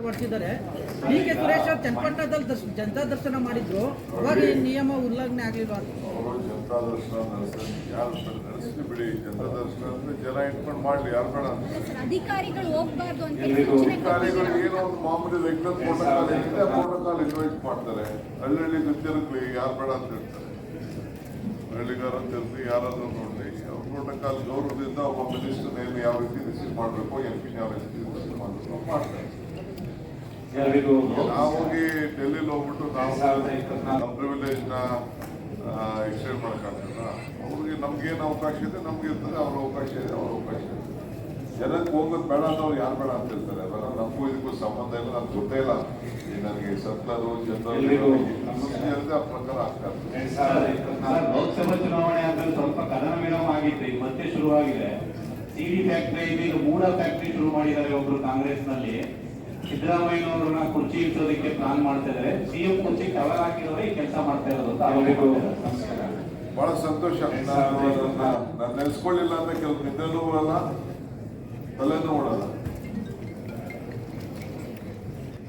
D K Suresh ಅವರು ಚನ್ನಪಟ್ಟಣದಲ್ಲಿ ದರ್ಶ ಜನತಾ ದರ್ಶನ ಮಾಡಿದ್ರು. ಅವಾಗ ಈ ನಿಯಮ ಉಲ್ಲಂಘನೆ ಆಗಲಿಲ್ಲ ಜನತಾ ದರ್ಶನ ಯಾರು ನಡೆಸಲಿ ಬಿಡಿ ಜನತಾ ದರ್ಶನ ಅಂದ್ರೆ ಜನ ಇಟ್ಕೊಂಡು ಮಾಡ್ಲಿ ಯಾರು ಬೇಡ ಅಂತ ಸರ್, ಅಧಿಕಾರಿಗಳು ಹೋಗ್ಬಾರ್ದು ಅಂತ ಅಧಿಕಾರಿಗಳು. ಏನೋ ಒಂದು ಮಾಮೂಲಿ ರೆಗ್ಯುಲರ್ ಪ್ರೋಟೋಕಾಲ್ ಏನಿದೆ ಆ ಪ್ರೋಟೋಕಾಲ್ ಇನ್ವೈಟ್ ಮಾಡ್ತಾರೆ. ಹಳ್ಳಿ ಗೊತ್ತಿರಕ್ಲಿ ಯಾರು ಬೇಡ ಅಂತ ಹೇಳ್ತಾರೆ. ಹಳ್ಳಿಗಾರ ಅಂತ ಇರ್ಲಿ ಯಾರಾದ್ರೂ ನೋಡ್ಲಿ. ಅವ್ರ ಪ್ರೋಟೋಕಾಲ್ ಗೌರವದಿಂದ ಒಬ್ಬ ಮಿನಿಸ್ಟರ್ ನೇಮ್ ಯಾವ ರೀತಿ ರಿಸೀವ್ ಮಾಡಬೇಕು ಎಂಪಿ ಯಾವ ರೀತಿ ರಿಸೀವ್ ಮಾಡಬೇಕು ಮಾಡ್ತಾರೆ. ನಾವು ಹೋಗಿ ಡೆಲ್ಲಿಲಿ ಹೋಗ್ಬಿಟ್ಟು ನಾವು ನಮ್ಮ ಪ್ರಿವಿಲೇಜ್ನ ಎಕ್ಸ್ಟೆಂಡ್ ಮಾಡೋಕ್ಕಾಗಲ್ಲ ಅವ್ರಿಗೆ ನಮ್ಗೇನು ಅವಕಾಶ ಇದೆ ನಮ್ಗೆ ಇರ್ತದೆ ಅವ್ರ ಅವಕಾಶ ಇದೆ ಅವ್ರ ಅವಕಾಶ ಇದೆ. ಜನಕ್ಕೆ ಹೋಗೋದು ಬೇಡ ಅಂತ ಅವ್ರು ಯಾರು ಬೇಡ ಅಂತ ಇರ್ತಾರೆ ಅವೆಲ್ಲ ನಮಗೂ ಇದಕ್ಕೂ ಸಂಬಂಧ ಇಲ್ಲ ನಮ್ಗೆ ಗೊತ್ತೇ ಇಲ್ಲ. ಈ ನನಗೆ ಸತ್ತರು ಜನರು ಆ ಪ್ರಕಾರ ಆಗ್ತಾ ಲೋಕಸಭಾ ಚುನಾವಣೆ ಆದ್ರೆ ಸ್ವಲ್ಪ ಕದನ ವಿರಾಮ ಆಗಿತ್ತು ಈಗ ಮತ್ತೆ ಶುರುವಾಗಿದೆ. ಸಿಡಿ ಫ್ಯಾಕ್ಟರಿ ಈಗ ಮೂಡ ಫ್ಯಾಕ್ಟರಿ ಶುರು ಮಾಡಿದ್ದಾರೆ ಒಬ್ರು ಕಾಂಗ್ರೆಸ್ನಲ್ಲಿ ಸಿದ್ದರಾಮಯ್ಯನವ್ರನ್ನ ಕುರ್ಚಿ ಇಟ್ಟೋದಕ್ಕೆ ಪ್ಲಾನ್ ಮಾಡ್ತಾ ಇದ್ದಾರೆ ಸಿಎಂ ಕುರ್ಚಿ ಕವರ್ ಹಾಕಿರೋರೆ ಈ ಕೆಲಸ ಮಾಡ್ತಾ ಇರೋದು ಅಂತ ನಮಸ್ಕಾರ ಬಹಳ ಸಂತೋಷ ನಾನು ನೆನೆಸ್ಕೊಳ್ಳಿಲ್ಲ ಅಂದ್ರೆ ಕೆಲವು ನಿದ್ದೆನೂ ಬರಲ್ಲ ತಲೆನೂ ಓಡಲ್ಲ